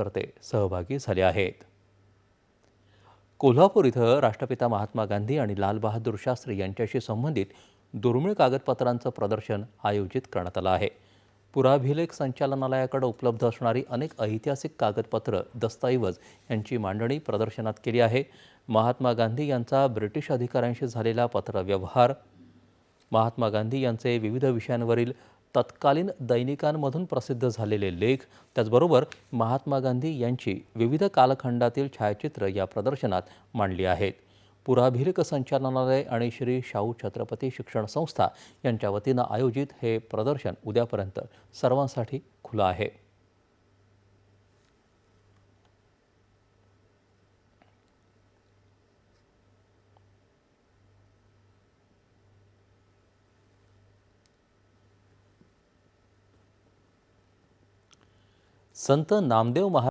कार्यकर्ते सहभागी झाले आहेत. कोल्हापूर इथं राष्ट्रपिता महात्मा गांधी आणि लालबहादूर शास्त्री यांच्याशी संबंधित दुर्मिळ कागदपत्रांचं प्रदर्शन आयोजित करण्यात आलं आहे. पुराभिलेख संचालनालयाकडे उपलब्ध असणारी अनेक ऐतिहासिक कागदपत्र दस्तऐवज यांची मांडणी प्रदर्शनात केली आहे. महात्मा गांधी यांचा ब्रिटिश अधिकाऱ्यांशी झालेला पत्रव्यवहार महात्मा गांधी यांचे विविध विषयांवरील तत्कालीन दैनिकांमधून प्रसिद्ध झालेले लेख. त्याचबरोबर महात्मा गांधी यांची विविध कालखंडातील छायाचित्र या प्रदर्शनात मांडली आहेत. पुराभिरक संचालनालय आणि श्री शाहू छत्रपती शिक्षण संस्था यांच्या वतीनं आयोजित हे प्रदर्शन उद्यापर्यंत सर्वांसाठी खुलं आहे. संत नामदेव महा